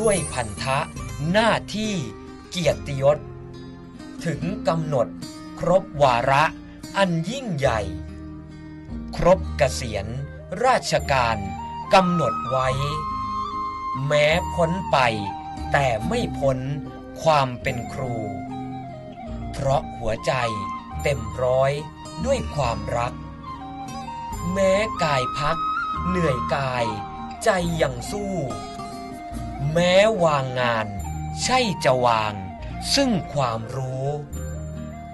ด้วยพันธะหน้าที่เกียรติยศ ถึงกำหนดครบวาระอันยิ่งใหญ่ ครบเกษียณราชการกำหนดไว้ แม้พ้นไปแต่ไม่พ้นความเป็นครู เพราะหัวใจเต็มร้อยด้วยความรัก แม้กายพัก เหนื่อยกาย ใจยังสู้ แม้วางงาน ใช่จะวาง ซึ่งความรู้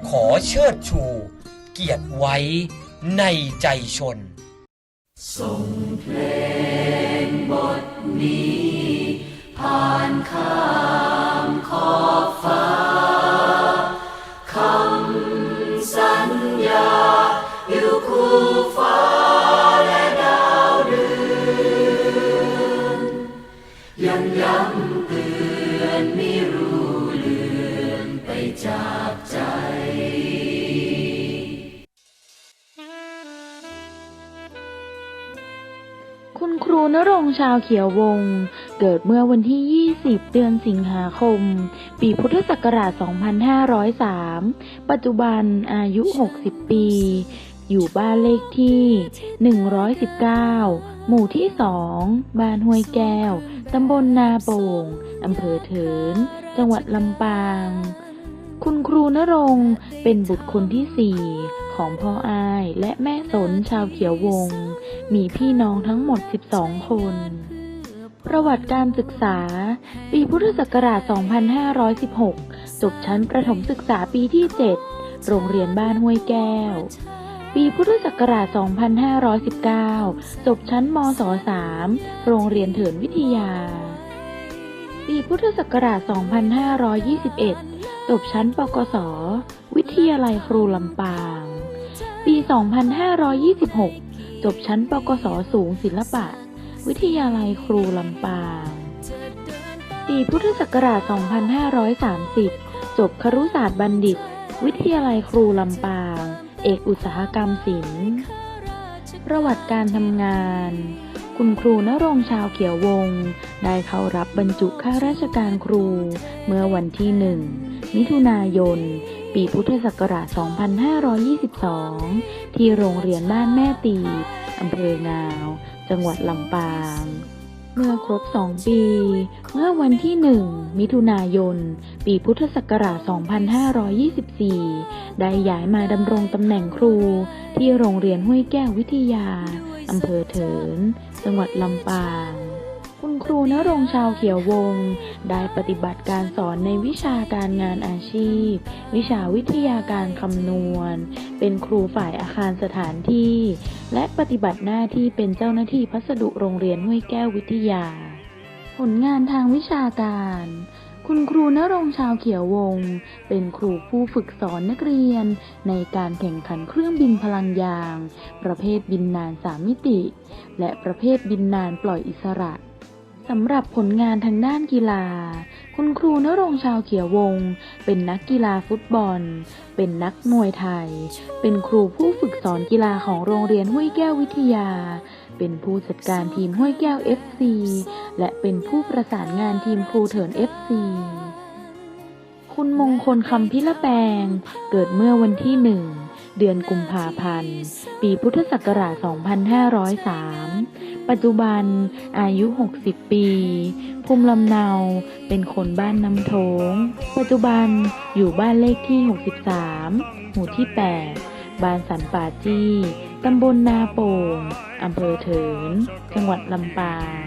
ขอเชิดชู เกียรติไว้ในใจชนคุณ งชาวเขียววง เกิดเมื่อวันที่ 20 เดือนสิงหาคม ปีพุทธศักราช 2503 ปัจจุบันอายุ 60 ปี อยู่บ้านเลขที่ 119 หมู่ที่ 2 บ้านห้วยแก้ว ตำบลนาโป่ง อำเภอเถิน จังหวัดลำปาง คุณครูนรงค์เป็นบุตรคนที่สี่ของพ่ออายและแม่สนชาวเขียววง มีพี่น้องทั้งหมด 12 คน ประวัติการศึกษา ปีพุทธศักราช 2516 จบชั้นประถมศึกษาปีที่ 7 โรงเรียนบ้านห้วยแก้ว ปีพุทธศักราช 2519 จบชั้นมศ 3 โรงเรียนเถินวิทยา ปีพุทธศักราช 2521 จบชั้นปกศ วิทยาลัยครูลำปาง ปี 2526 จบชั้นปกศสูงศิลปะ วิทยาลัยครูลำปาง ปีพุทธศักราช 2530 จบครุศาสตร์บัณฑิต วิทยาลัยครูลำปาง เอกอุตสาหกรรมศิลป์ ประวัติการทำงาน คุณครูนรงชาวเขียววง ได้เข้ารับบรรจุข้าราชการครู เมื่อวันที่หนึ่งมิถุนายน ปีพุทธศักราช 2522 ที่โรงเรียนบ้านแม่ตีบอำเภองาว จังหวัดลำปาง เมื่อครบ2ปี เมื่อวันที่1มิถุนายน ปีพุทธศักราช 2524 ได้ย้ายมาดำรงตำแหน่งครูที่โรงเรียนห้วยแก้ววิทยาอำเภอเถิน จังหวัดลำปาง คุณครูนรงชาวเขียววง ได้ปฏิบัติการสอนในวิชาการงานอาชีพ วิชาวิทยาการคำนวณ เป็นครูฝ่ายอาคารสถานที่ และปฏิบัติหน้าที่เป็นเจ้าหน้าที่พัสดุโรงเรียนห้วยแก้ววิทยา ผลงานทางวิชาการ คุณครูนรงชาวเขียววง เป็นครูผู้ฝึกสอนนักเรียน ในการแข่งขันเครื่องบินพลังยาง ประเภทบินนานสามมิติ และประเภทบินนานปล่อยอิสระสำหรับผลงานทางด้านกีฬา คุณครูนรงชาวเขียววง เป็นนักกีฬาฟุตบอล เป็นนักมวยไทย เป็นครูผู้ฝึกสอนกีฬาของโรงเรียนห้วยแก้ววิทยา เป็นผู้จัดการทีมห้วยแก้ว FC และเป็นผู้ประสานงานทีมครูเถิน FC คุณมงคลคำพิละแปง เกิดเมื่อวันที่หนึ่งเดือนกุมภาพันธ์ ปีพุทธศักราช 2503 ปัจจุบันอายุ 60 ปี ภูมิลำเนาเป็นคนบ้านน้ำโถง ปัจจุบันอยู่บ้านเลขที่ 63 หมู่ที่ 8 บ้านสันป่าจี้ ตำบลนาโป่ง อำเภอเถิน จังหวัดลำปาง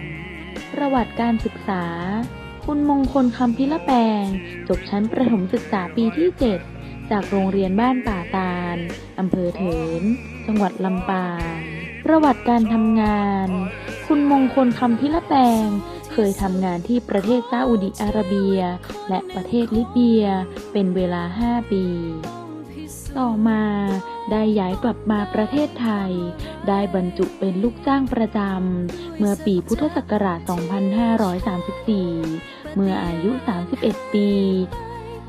ประวัติการศึกษา คุณมงคลคำพิละแปง จบชั้นประถมศึกษาปีที่ 7 จากโรงเรียนบ้านป่าตาล อำเภอเถิน จังหวัดลำปาง ประวัติการทำงาน คุณมงคลคำพิละแปงเคยทำงานที่ประเทศซาอุดิอาระเบีย และประเทศลิเบีย เป็นเวลา 5 ปี ต่อมา ได้ย้ายกลับมาประเทศไทย ได้บรรจุเป็นลูกจ้างประจำ เมื่อปีพุทธศักราช 2534 เมื่ออายุ 31 ปี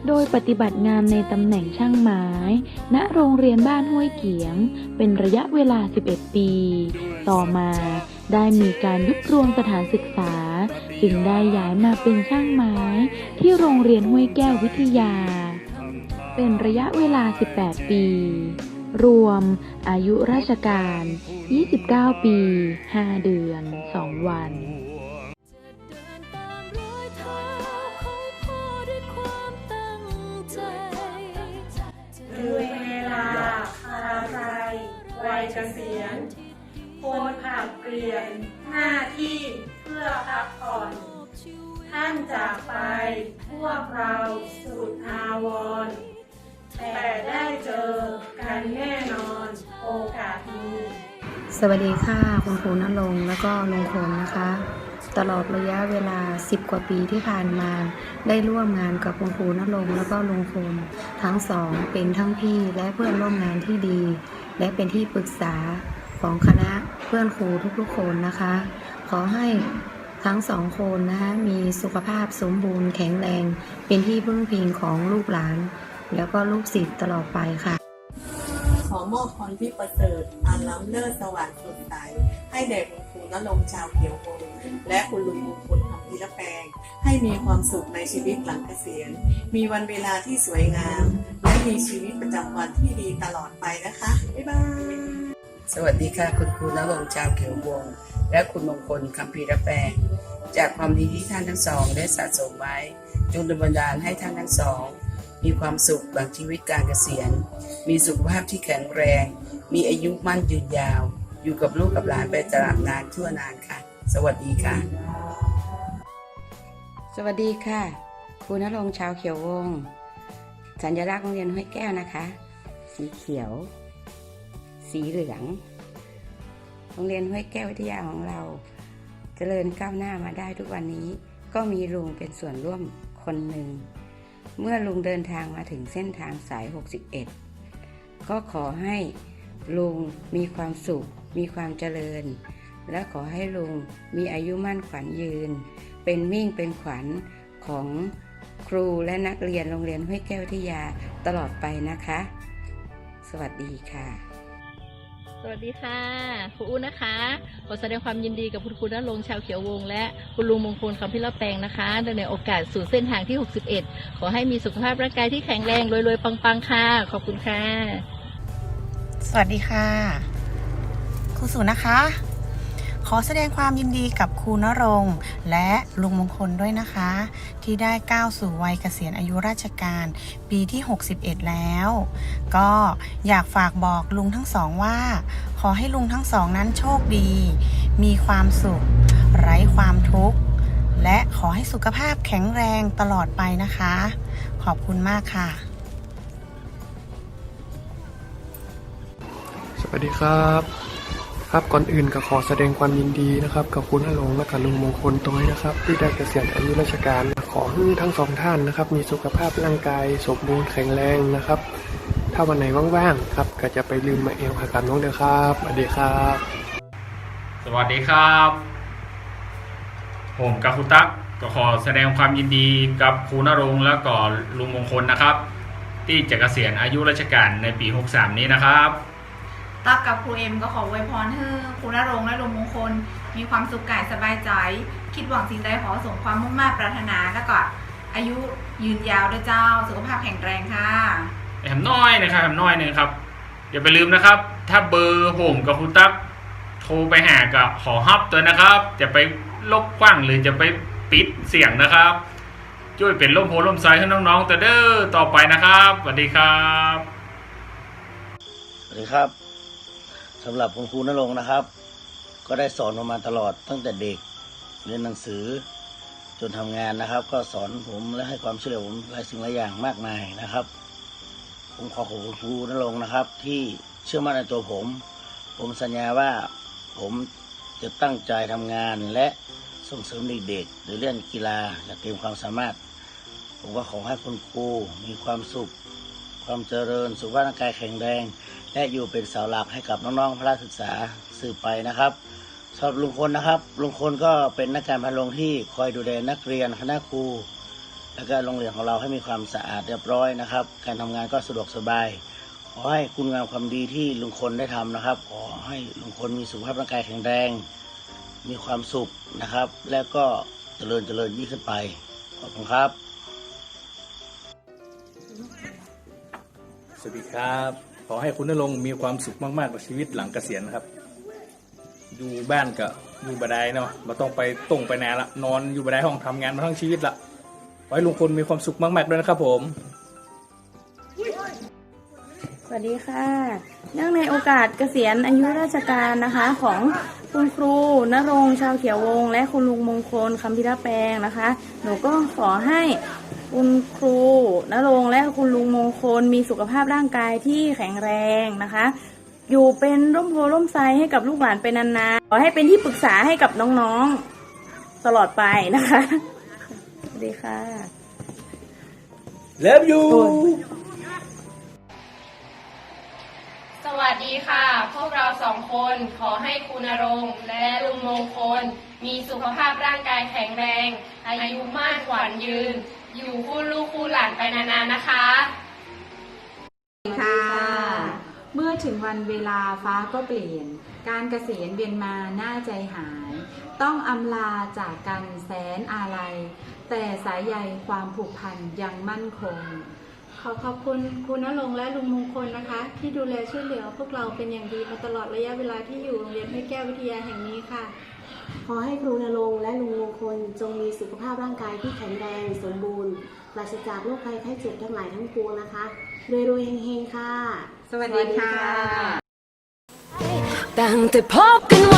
โดยปฏิบัติงานในตำแหน่งช่างไม้ ณ โรงเรียนบ้านห้วยเกียง เป็นระยะเวลา 11 ปี ต่อมาได้มีการยุบรวมสถานศึกษา จึงได้ย้ายมาเป็นช่างไม้ที่โรงเรียนห้วยแก้ววิทยา เป็นระยะเวลา 18 ปี รวมอายุราชการ 29 ปี 5 เดือน 2 วันเดินตามรอยเท้าของพ่อด้วยคาใจด้วยเวลาอะไรวัยเกษียณคนผัดเปลี่ยน สวัสดีค่ะคุณครูณรงแล้วก็ลุงพลนะคะ ตลอดระยะเวลา 10 กว่าปีที่ผ่านมา ได้ร่วมงานกับคุณครูณรงแล้วก็ลุงพลทั้งสองเป็นทั้งพี่และเพื่อนร่วมงานที่ดี และเป็นที่ปรึกษาของคณะเพื่อนครูทุกๆคนนะคะ ขอให้ทั้งสองคนนะคะมีสุขภาพสมบูรณ์แข็งแรง เป็นที่พึ่งพิงของลูกหลาน แล้วก็ลูกศิษย์ตลอดไปค่ะ ขอมอบพรที่ประเสริฐอันล้ำเลิศสว่างสดใสให้แด่คุณครูณรงชาวเขียวโงและคุณลุงมงคลคำพิรแปลงให้มีความสุขในชีวิตหลังเกษียณ มีวันเวลาที่สวยงาม และมีชีวิตประจำวันที่ดีตลอดไปนะคะ บ๊ายบาย สวัสดีค่ะ คุณครูนรงชาวเขียววงและคุณมงคลคำพีระแปลงจากความดีที่ท่านทั้งสองได้สะสมไว้จงดลบันดาลให้ท่านทั้งสอง มีความสุขหลังชีวิตการเกษียณ มีสุขภาพที่แข็งแรง มีอายุมั่นยืนยาว อยู่กับลูกกับหลานไปตลอดนานชั่วนานค่ะ สวัสดีค่ะ สวัสดีค่ะครูณรงค์ชาวเขียววง สัญลักษณ์โรงเรียนห้วยแก้วนะคะ สีเขียว สีเหลือง โรงเรียนห้วยแก้ววิทยาของเราเจริญก้าวหน้ามาได้ทุกวันนี้ ก็มีลุงเป็นส่วนร่วมคนหนึ่ง เมื่อลุงเดินทางมาถึงเส้นทางสาย 61 ก็ขอให้ลุงมีความสุข มีความเจริญ และขอให้ลุงมีอายุมั่นขวัญยืน เป็นมิ่งเป็นขวัญของครูและนักเรียนโรงเรียนห้วยแก้วทิยาตลอดไปนะคะ สวัสดีค่ะ สวัสดีค่ะครูอุ้นนะคะ ขอแสดงความยินดีกับคุณครูณรงค์ชาวเขียววง และคุณลุงมงคลคำพิลาแปลงนะคะในโอกาสสู่เส้นทางที่ 61 ขอให้มีสุขภาพร่างกายที่แข็งแรงรวยๆ ปังๆ ค่ะ ขอบคุณค่ะ สวัสดีค่ะ ครูสุนะคะ ขอแสดงความยินดีกับครูณรงค์และลุงมงคลด้วยนะคะ ที่ได้ก้าวสู่วัยเกษียณอายุราชการปีที่ 61 แล้ว ก็อยากฝากบอกลุงทั้งสองว่า ขอให้ลุงทั้งสองนั้นโชคดี มีความสุข ไร้ความทุกข์ และขอให้สุขภาพแข็งแรงตลอดไปนะคะ ขอบคุณมากค่ะ สวัสดีครับ ครับก่อนอื่นก็ขอแสดงความยินดีนะครับกับคุณอลงและกับลุงมงคลตัวนะครับ ที่ได้เกษียณอายุราชการขอให้ทั้งสองท่านนะครับ มีสุขภาพร่างกาย สมบูรณ์แข็งแรงนะครับ ถ้าวันไหนว่างๆครับ ก็จะไปลืมมาเอวหากันน้องเด้อครับสวัสดีครับ สวัสดีครับ ผมกับคุณตั๊กก็ขอแสดงความยินดีกับครูนรงค์และก็ลุงมงคลนะครับ ที่จะเกษียณอายุราชการในปี 63 นี้นะครับ ตักกับครูเอ็มก็ขออวยพรให้ครูณรงค์และลุงมงคล มีความสุขกายสบายใจ คิดหวังสิ่งใดขอสมความมุ่งมั่นปรารถนาแล้วก็อายุยืนยาวด้วยเจ้า สุขภาพแข็งแรงค่ะแถมน้อยนะครับแถมน้อยหนึ่งครับอย่าไปลืมนะครับ ถ้าเบอร์ผมกับคุณตั๊กโทรไปหากับขอฮับตัวนะครับจะไปลบกว้างหรือจะไปปิดเสียงนะครับช่วยเป็นร่มโพล่มไซให้น้องๆแต่เด้อต่อไปนะครับสวัสดีครับ สวัสดีครับ สำหรับคุณครูนรงนะครับ ก็ได้สอนผมมาตลอดตั้งแต่เด็กเรียนหนังสือ จนทำงานนะครับ ก็สอนผมและให้ความช่วยเหลือผมหลายสิ่งหลายอย่างมากมายนะครับ ผมขอขอบคุณครูนรงนะครับ ที่เชื่อมั่นในตัวผม ผมสัญญาว่าผมจะตั้งใจทำงานและส่งเสริมเด็กๆหรือเล่นกีฬาและเตรียมความสามารถ ผมก็ขอให้คุณครูมีความสุข ความเจริญ สุขภาพร่างกายแข็งแรง และอยู่เป็นเสาหลักให้กับน้องๆพระศึกษาสืบไปนะครับสำหรับลุงพลนะครับลุงพลก็เป็นนักการพันโรงที่คอยดูแลนักเรียนคณะครู และก็โรงเรียนของเราให้มีความสะอาดเรียบร้อยนะครับ การทำงานก็สะดวกสบาย ขอให้คุณงามความดีที่ลุงพลได้ทำนะครับ ขอให้ลุงพลมีสุขภาพร่างกายแข็งแรง มีความสุขนะครับ แล้วก็เจริญเจริญยิ่งขึ้นไปขอบคุณครับ สวัสดีครับ ขอให้คุณนรงมีความสุขมากๆกับชีวิตหลังเกษียณครับ อยู่บ้านกับอยู่บันไดเนาะมาต้องไปตรงไปไหนละนอนอยู่บันไดห้องทำงานมาทั้งชีวิตละขอให้ลุงพลมีความสุขมากๆด้วยนะครับผม สวัสดีค่ะ เนื่องในโอกาสเกษียณอายุราชการนะคะของคุณครูณรงชาวเขียววง และคุณลุงมงคลคำพิรแปลงนะคะ หนูก็ขอให้ คุณครูณรงค์และคุณลุงมงคลมีสุขภาพร่างกายที่แข็งแรงนะคะ อยู่เป็นร่มโพร่มไทรให้กับลูกหลานเป็นนานๆขอให้เป็นที่ปรึกษาให้กับน้องๆ ตลอดไปนะคะสวัสดีค่ะ Love you สวัสดีค่ะ พวกเราสองคนขอให้คุณณรงค์และลุงมงคล มีสุขภาพร่างกายแข็งแรง อายุมั่นขวัญยืน อยู่คู่ลูกคู่หลานไปนานๆนะคะค่ะ เมื่อถึงวันเวลาฟ้าก็เปลี่ยน การเกษียณเวียนมาหน้าใจหาย ต้องอำลาจากกันแสนอาลัย แต่สายใยความผูกพันยังมั่นคง ขอขอบคุณคุณณรงค์และลุงมงคลนะคะ ที่ดูแลช่วยเหลือพวกเราเป็นอย่างดีมาตลอดระยะเวลาที่อยู่โรงเรียนห้วยแก้ววิทยาแห่งนี้ค่ะ ขอให้ครูนรงและลุงมงคลจงมีสุขภาพร่างกายที่แข็งแรงสมบูรณ์ปราศจากโรคภัยไข้เจ็บทั้งหลายทั้งปวงนะคะรวยๆเฮงๆค่ะ สวัสดีค่ะ ตั้งแต่พบกัน